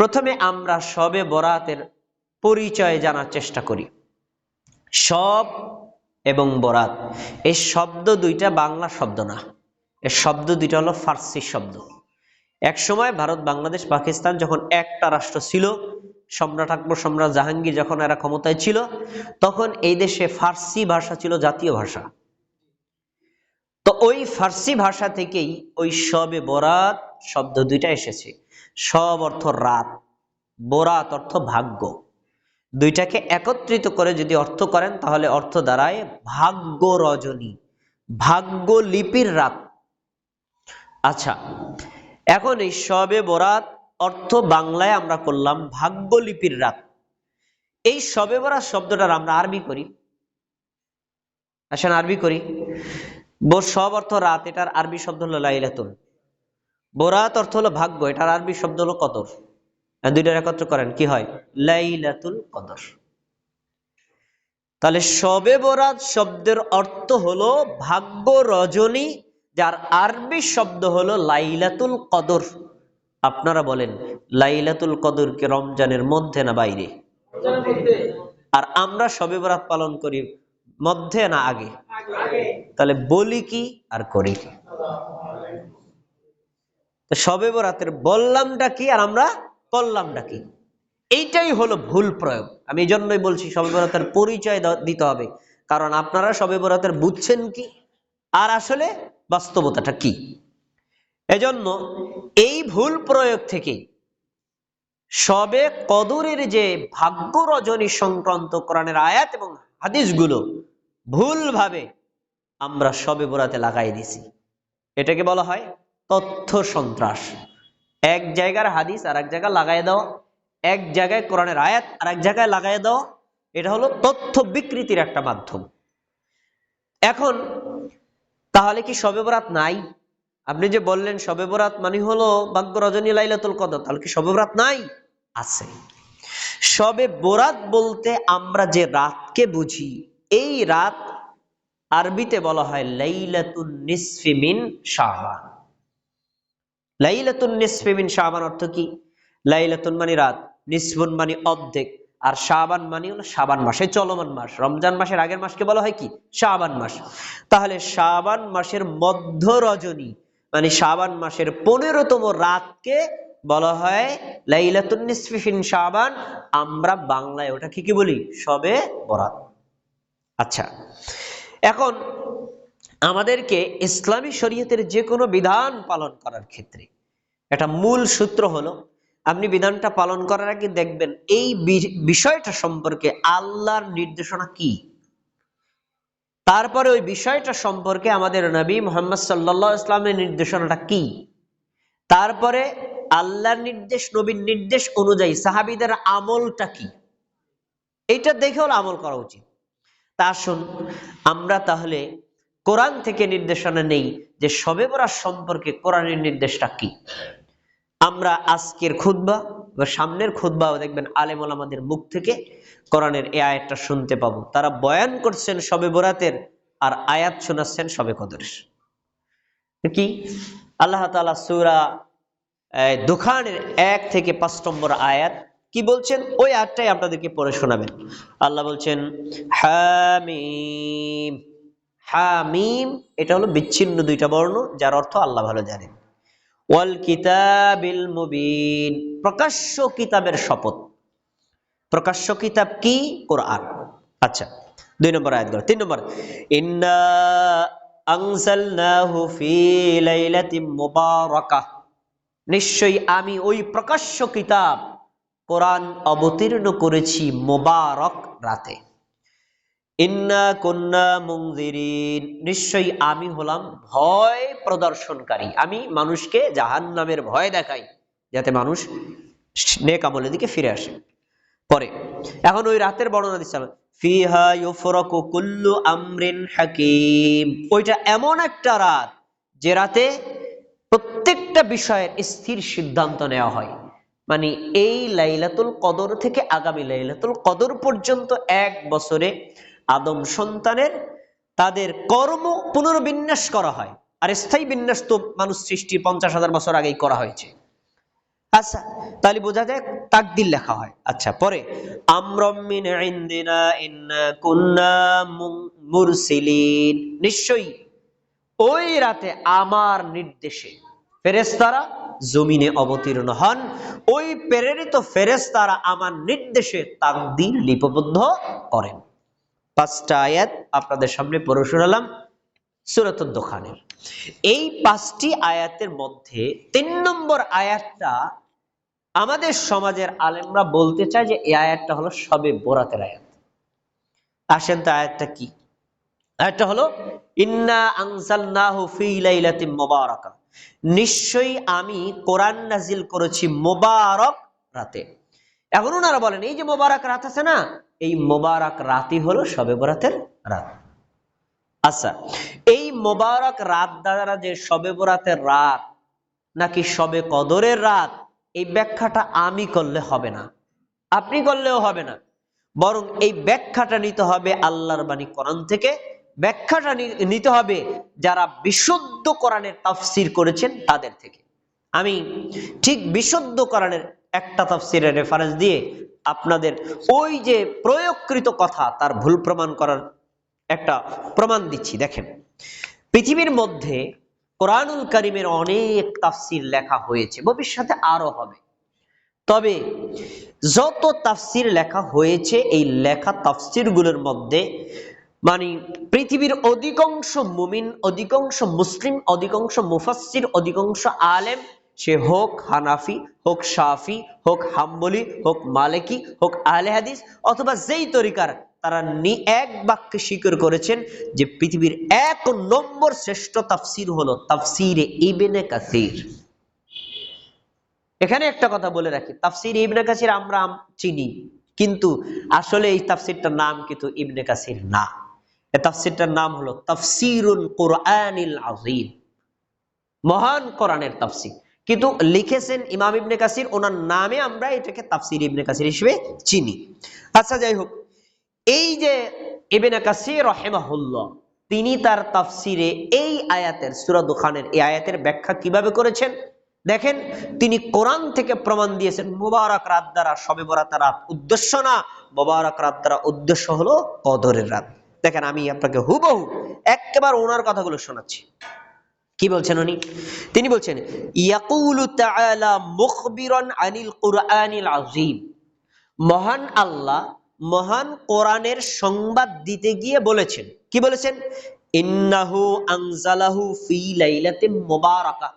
প্রথমে আমরা সবে বরাতের পরিচয় জানার চেষ্টা করি। সব এবং বরাত। এই শব্দ দুইটা বাংলা শব্দ না। এই শব্দ দুইটা হলো ফার্সি শব্দ। এক সময় ভারত, বাংলাদেশ, পাকিস্তান যখন একটা রাষ্ট্র ছিল, সম্রাট আকবর সম্রাট জাহাঙ্গীর যখন এরা ক্ষমতায় ছিল, তখন এই দেশে ফার্সি ভাষা ছিল জাতীয় ভাষা। ওই ফার্সি ভাষা থেকেই ওই সবে বরাত শব্দ দুইটা এসেছে। সব অর্থ রাত, বরাত অর্থ ভাগ্য। দুইটাকে একত্রিত করে যদি অর্থ করেন, তাহলে অর্থ দাঁড়ায় ভাগ্য রজনী, ভাগ্য লিপির রাত। আচ্ছা এখন এই সবে বরাত অর্থ বাংলায় আমরা করলাম ভাগ্য লিপির রাত। এই সবে বরাত শব্দটার আমরা আরবি করি। আসেন আরবি করি। বোর সব অর্থ রাত এটার আরবি শব্দ হলো লাইলাতুল বোরাত অর্থ হলো ভাগ্য এটার আরবি শব্দ হলো কদর। আর দুইটার একত্র করেন কি হয়? লাইলাতুল কদর। তাহলে সবে বরাত শব্দের অর্থ হলো ভাগ্য রজনী যার আরবি শব্দ হলো লাইলাতুল কদর। আপনারা বলেন লাইলাতুল কদর কে রমজানের মধ্যে না বাইরে? আর আমরা সবে বরাত পালন করি মধ্যে না আগে। তাহলে বলি কি আর করি কি? সবে বরাতের বললামটা কি আর আমরা করলামটা কি? এইটাই হলো ভুল প্রয়োগ। আমি এই জন্যই বলছি সবে বরাতের পরিচয় দিতে হবে। কারণ আপনারা সবে বরাতের বুঝছেন কি? আর আসলে বাস্তবতাটা কি? এজন্য এই ভুল প্রয়োগ থেকে সবে কদরের যে ভাগ্য রজনী সংক্রান্ত কোরআনের আয়াত এবং হাদিসগুলো ভুলভাবে আমরা সবে বরাতে লাগাই দিছি। এটাকে বলা হয় তথ্য সন্ত্রাস। এক জায়গার হাদিস আর এক জায়গায় লাগাই দেওয়া এক জায়গায় কোরআনের আয়াত আর এক জায়গায় লাগাই দেওয়া এটা হলো তথ্য বিকৃতির একটা মাধ্যম। এখন, তাহলে কি সবে বরাত নাই? আপনি যে বললেন সবে বরাত মানে হলো ভাগ্য রজনী লাইলাতুল কদর, তাহলে কি সবে বরাত নাই? আছে। সবে বরাত বলতে আমরা যে রাতকে বুঝি, এই রাত আরবিতে বলা হয় লাইলাতুন নিসফি মিন শাবান লাইলাতুন নিসফি মিন শাবান অর্থ কি? লাইলাতুন মানে রাত, নিসফুন মানে অর্ধেক, আর শাবান মানে হলো শাবান মাসে চলমান মাস। রমজান মাসের আগের মাসকে বলা হয় কি? শাবান মাস। তাহলে শাবান মাসের মধ্য রজনী মানে শাবান মাসের পনেরোতম রাতকে বলা হয় লাইলাতুন নিসফি মিন শাবান আমরা বাংলায় ওটা কি কি বলি? সবে বরাত। আচ্ছা এখন, আমাদেরকে ইসলামী শরীয়তের যে কোনো বিধান পালন করার ক্ষেত্রে, একটা মূল সূত্র হলো, আপনি বিধানটা পালন করার আগে দেখবেন, এই বিষয়টা সম্পর্কে আল্লাহর নির্দেশনা কি? তারপরে ওই বিষয়টা সম্পর্কে আমাদের নবী মোহাম্মদ সাল্লাহ ইসলামের নির্দেশনাটা কি? তারপরে আল্লাহর নির্দেশ, নবীর নির্দেশ অনুযায়ী সাহাবিদের আমলটা কি? এইটা দেখে হলো আমল করা উচিত। তা আসুন আমরা তাহলে কোরআন থেকে নির্দেশনা নেই যে সবে বরাত সম্পর্কে কোরআনের নির্দেশটা কি। আমরা আজকের খুতবা বা সামনের খুতবাও দেখবেন আলেমল আমাদের মুখ থেকে কোরআনের এ আয়াতটা শুনতে পাবো। তারা বয়ান করছেন সবে বরাতের আর আয়াত শোনাচ্ছেন সবে কদরের। কি? আল্লাহ তালা সুরা দোকানের এক থেকে পাঁচ নম্বর আয়াত কি বলছেন? ওই আটটাই আপনাদেরকে পড়ে শোনাবেন। আল্লাহ বলছেন, হামিম। হামিম, এটা হলো বিচ্ছিন্ন দুইটা বর্ণ, যার অর্থ আল্লাহ ভালো জানেন। ওয়াল কিতাবিল মুবিন। প্রকাশ্য কিতাবের শপথ। প্রকাশ্য কিতাব কি? কোরআন। আচ্ছা দুই নম্বর আয়াত তিন নম্বর, ইন্না আনজালনাহু ফি লাইলাতিন মুবারাকাহ। নিশ্চয়ই আমি ওই প্রকাশ্য কিতাব কোরআন অবতীর্ণ করেছি মোবারক রাতে। ইন্না কন্যা মুংজিরিন নিশ্চয়ই আমি হলাম ভয় প্রদর্শনকারী। আমি মানুষকে জাহান নামের ভয় দেখাই, যাতে মানুষ নেক আমলের দিকে ফিরে আসে। পরে, এখন ওই রাতের বর্ণনা দিচ্ছিলাম ফিহা ইউফরাকু কুল্লু আমরিন হাকিম। ওইটা এমন একটা রাত যে রাতে প্রত্যেকটা বিষয়ের স্থির সিদ্ধান্ত নেওয়া হয়। মানে এই লাইলাতুল কদর থেকে আগামী লাইলাতুল কদর পর্যন্ত এক বছরে আদম সন্তানের তাদের কর্ম পুনর্বিন্যাস করা হয়। আর স্থায়ী বিন্যাস তো মানুষ সৃষ্টির পঞ্চাশ হাজার বছর আগেই করা হয়েছে। আচ্ছা তাহলে বোঝা যায় তাকদির লেখা হয়। আচ্ছা পরে আমরমিন মুরসিলিন। নিশ্চয়ই, ওই রাতে আমার নির্দেশে ফেরেশতারা জমিনে অবতীর্ণ হন। ওই প্রেরিত ফেরেশতারা আমার নির্দেশে তাকদির লিপিবদ্ধ করেন। পাঁচটা আয়াত আপনাদের সামনে পড়ে শোনালাম সুরতুল দোকানের এই পাঁচটি আয়াতের মধ্যে তিন নম্বর আয়াতটা আমাদের সমাজের আলেমরা বলতে চায় যে এই আয়াতটা হলো সবে বোরাতের আয়াত। আসেন তো আয়াতটা কি? আয়াতটা হলো, ইন্না আনজালনাহু ফি লাইলাতিন মুবারাকা। নিশ্চয়ই আমি কোরআন নাজিল করেছি মোবারক রাতে। এখন ওনারা বলেন, এই যে মোবারক রাত আছে না, এই মোবারক রাতই হলো সবে বরাতের রাত। আচ্ছা এই মোবারক রাত দ্বারা যে সবে বরাতের রাত নাকি সবে কদরের রাত, এই ব্যাখ্যাটা আমি করলে হবে না। আপনি করলেও হবে না। বরং এই ব্যাখ্যাটা নিতে হবে আল্লাহর বাণী কোরআন থেকে। ব্যাখ্যাটা নিতে হবে যারা বিশুদ্ধ কোরআনের তাফসির করেছেন তাদের থেকে। আমি ঠিক বিশুদ্ধ কোরআনের একটা তাফসিরের রেফারেন্স দিয়ে আপনাদের ওই যে প্রয়োগকৃত কথা তার ভুল প্রমাণ করার একটা প্রমাণ দিচ্ছি। দেখেন, পৃথিবীর মধ্যে কোরআনুল করিমের অনেক তাফসির লেখা হয়েছে, ভবিষ্যতে আরও হবে। তবে যত তাফসির লেখা হয়েছে, এই লেখা তাফসিরগুলোর মধ্যে মানে পৃথিবীর অধিকাংশ মুমিন, অধিকাংশ মুসলিম, অধিকাংশ মুফাসসির, অধিকাংশ আলেম, সে হোক হানাফি, হোক শাফি, হোক হাম্বলি, হোক মালিকি, হোক আলে হাদিস, অথবা যেই তরিকার, তারা নি এক বাক্যে স্বীকার করেছেন যে পৃথিবীর এক নম্বর শ্রেষ্ঠ তাফসির হলো তাফসিরে ইবেনে কাসির। এখানে একটা কথা বলে রাখি, তাফসির ইবনে কাসির আমরা আম- চিনি, কিন্তু আসলে এই তাফসিরটার নাম কিন্তু ইবনে কাসির না। তাফসিরটার নাম হলো তাফসিরুল কোরআনিল আজিম মহান কোরআনের তাফসির। কিন্তু লিখেছেন ইমাম ইবনে কাসির, ওনার নামে আমরা এটাকে তাফসির ইবনে কাসির হিসেবে চিনি। আচ্ছা যাই হোক, এই যে ইবনে কাসির রহেমাহুল্লাহ, তিনি তার তাফসিরে এই আয়াতের, সূরা দুখানের এই আয়াতের ব্যাখ্যা কীভাবে করেছেন? দেখেন, তিনি কোরআন থেকে প্রমাণ দিয়েছেন, মুবারক রাত দ্বারা সবে বরাত রাত উদ্দেশ্য না, মুবারক রাত দ্বারা উদ্দেশ্য হলো কদরের রাত। দেখেন আমি আপনাকে হুবহু একেবারে ওনার কথাগুলো শোনাচ্ছি। কি বলছেন উনি? তিনি বলছেন, ইয়াকুলু তাআলা মুখবিরান আনিল কুরআনিল আযীম। মহান আল্লাহ মহান কোরআনের সংবাদ দিতে গিয়ে বলেছেন। কি বলেছেন? ইন্নাহু আনজালাহু ফি লাইলাতিন মুবারাকা।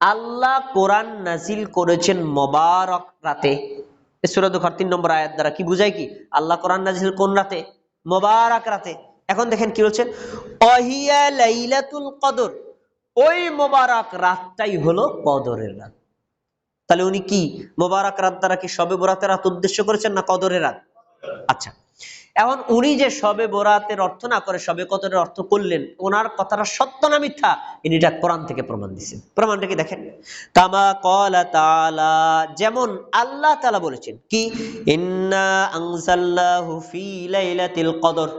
আল্লাহ কোরআন নাজিল করেছেন মোবারক রাতে। সুরা দুখার তিন নম্বর আয়াত দ্বারা কি বুঝায় কি? আল্লাহ কোরআন নাজিল কোন রাতে? মোবারক রাতে। এখন দেখেন কি বলছেন? কদর। ওই মোবারক রাতটাই হলো কদরের রাত। তাহলে উনি কি মোবারক রাত দ্বারা কি সবে বরাতের রাত উদ্দেশ্য করেছেন না কদরের রাত? আচ্ছা এখন উনি যে সবে বরাতের অর্থ না করে সবে কদরের অর্থ করলেন, ওনার কথাটা সত্য না মিথ্যা? ইনি এটা কোরআন থেকে প্রমাণ দিচ্ছেন প্রমাণটা কি দেখেন? কামা কলা তালা যেমন আল্লাহ তালা বলেছেন, কি? কদর।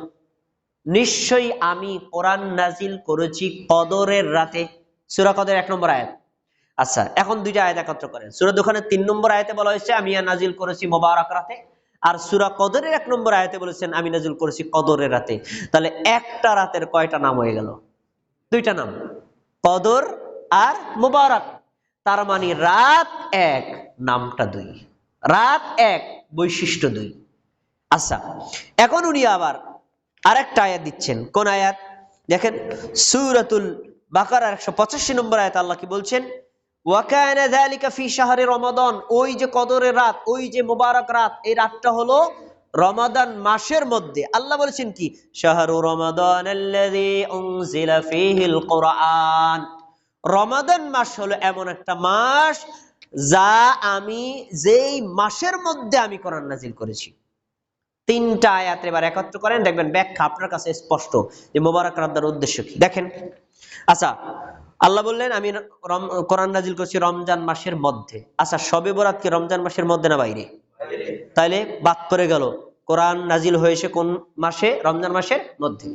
নিশ্চয়ই আমি কোরআন নাজিল করেছি কদরের রাতে। সুরা কদর এক নম্বর আয়াত। আচ্ছা এখন দুইটা আয়াত একত্র করেন। সূরা দোকানে তিন নম্বর আয়াতে বলা হয়েছে, আমি নাজিল করেছি মোবারক রাতে। আর সুরা কদরের এক নম্বর আয়াতে বলেছেন, আমি নাজিল করেছি কদরের রাতে। তাহলে একটা রাতের কয়টা নাম হয়ে গেল? দুইটা নাম। কদর আর মোবারক। তার মানে রাত এক, নামটা দুই। রাত এক, বৈশিষ্ট্য দুই। আচ্ছা এখন উনি আবার আরেকটা আয়াত দিচ্ছেন। কোন আয়াত? দেখেন, সুরাতুল বাকার একশো পঁচাশি নম্বর আয়াত আল্লাহ কি বলছেন? ওয়াকানা যালিকা ফি শাহরি রমাদান, ওই যে কদরের রাত, ওই যে মোবারক রাত, এই রাতটা হলো রমাদান মাসের মধ্যে। আল্লাহ বলেছেন কি? শাহরু রমাদান কুরআন। রমাদান মাস হলো এমন একটা মাস যা আমি, যেই মাসের মধ্যে আমি কোরআন নাজিল করেছি। তিনটা আয়াত এবার একত্র করেন, দেখবেন ব্যাখ্যা আপনার কাছে স্পষ্ট যে মোবারক রাদ্দার উদ্দেশ্য কি? দেখেন। আচ্ছা আল্লাহ বললেন, আমি কোরআন নাজিল করছি রমজান মাসের মধ্যে। আচ্ছা সবে বরাত কি রমজান মাসের মধ্যে না বাইরে? তাইলে বাদ করে গেল। কোরআন নাজিল হয়েছে কোন মাসে? রমজান মাসের মধ্যে।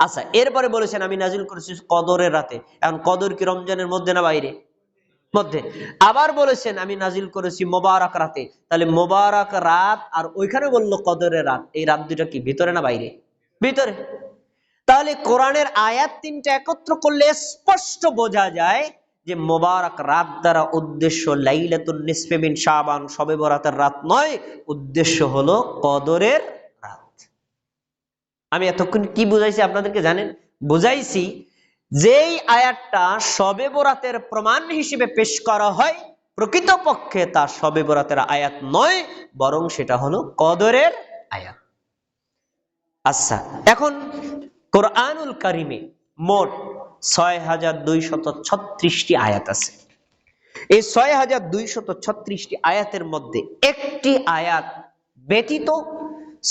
আচ্ছা এরপরে বলেছেন, আমি নাজিল করেছি কদরের রাতে। এখন কদর কি রমজানের মধ্যে না বাইরে? মধ্যে। আবার বলেছেন, আমি নাজিল করেছি মোবারক রাতে। তাহলে মোবারক রাত আর ওইখানে বলল কদরের রাত। এই রাত দুটা কি, ভিতরে না বাইরে? ভিতরে। তাহলে কোরআনের আয়াত তিনটা একত্র করলে স্পষ্ট বোঝা যায় যে মোবারক রাত দ্বারা উদ্দেশ্য লাইলাতুন নিসফে মিন শাবান, সবে বরাতের রাত নয়, উদ্দেশ্য হলো কদরের রাত। আমি এতক্ষণ কি বুঝাইছি আপনাদেরকে জানেন? বুঝাইছি যেই আয়াতটা সবে বরাতের প্রমাণ হিসেবে পেশ করা হয়, প্রকৃতপক্ষে তা সবে বরাতের আয়াত নয়, বরং সেটা হলো কদরের আয়াত। আচ্ছা এখন কোরআনুল কারিমে মোট ছয় হাজার দুইশত ছত্রিশটি আয়াত আছে। এই ছয় হাজার দুইশত ছত্রিশটি আয়াতের মধ্যে একটি আয়াত ব্যতীত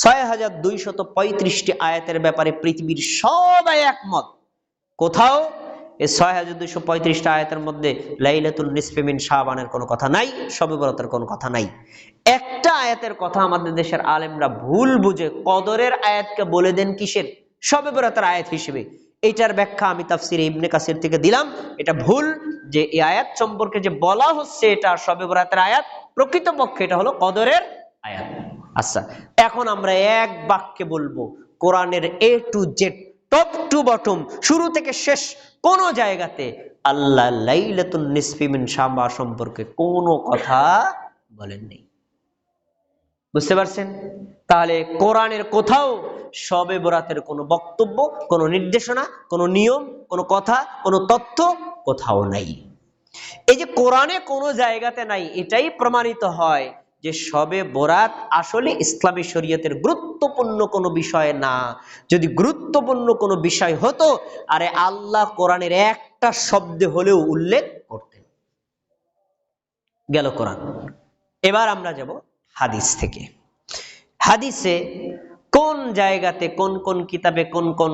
ছয় হাজার দুইশত পঁয়ত্রিশটি আয়াতের ব্যাপারে পৃথিবীর সবাই একমত। কোথাও এই ছয় হাজার দুইশো পঁয়ত্রিশটা আয়াতের মধ্যে লাইলাতুল নিসফেমিন শাহবানের কোনো কথা নাই সবে কোনো কথা নাই। একটা আয়াতের কথা আমাদের দেশের আলেমরা ভুল বুঝে কদরের আয়াতকে বলে দেন কিসের? সবে বরাতের আয়াত হিসেবে। এইটার ব্যাখ্যা আমি তাফসির ইবনে কাসির থেকে দিলাম। এটা ভুল যে এই আয়াত সম্পর্কে যে বলা হচ্ছে এটা সবে বরাতের আয়াত, প্রকৃতপক্ষে এটা হলো কদরের আয়াত। আচ্ছা এখন আমরা এক বাক্যে বলব, কোরআনের A to Z top to bottom শুরু থেকে শেষ কোন জায়গাতে আল্লাহ লাইলাতুন নিসফিমিন সাম্বা সম্পর্কে কোনো কথা বলেননি। বুঝতে পারছেন? তাহলে কোরআনের কোথাও সবে বরাতের কোনো বক্তব্য, কোনো নির্দেশনা, কোনো নিয়ম, কোনো কথা, কোনো তথ্য কোথাও নাই। এই যে কোরআনে কোনো জায়গাতে নাই, এটাই প্রমাণিত হয় যে সবে বরাত আসলে ইসলামী শরীয়তের গুরুত্বপূর্ণ কোনো বিষয় না। যদি গুরুত্বপূর্ণ কোনো বিষয় হতো, আরে আল্লাহ কোরআনের একটা শব্দে হলেও উল্লেখ করতেন। গেল কোরআন। এবার আমরা যাব হাদিস থেকে। হাদিসে কোন জায়গাতে কোন কোন কিতাবে কোন কোন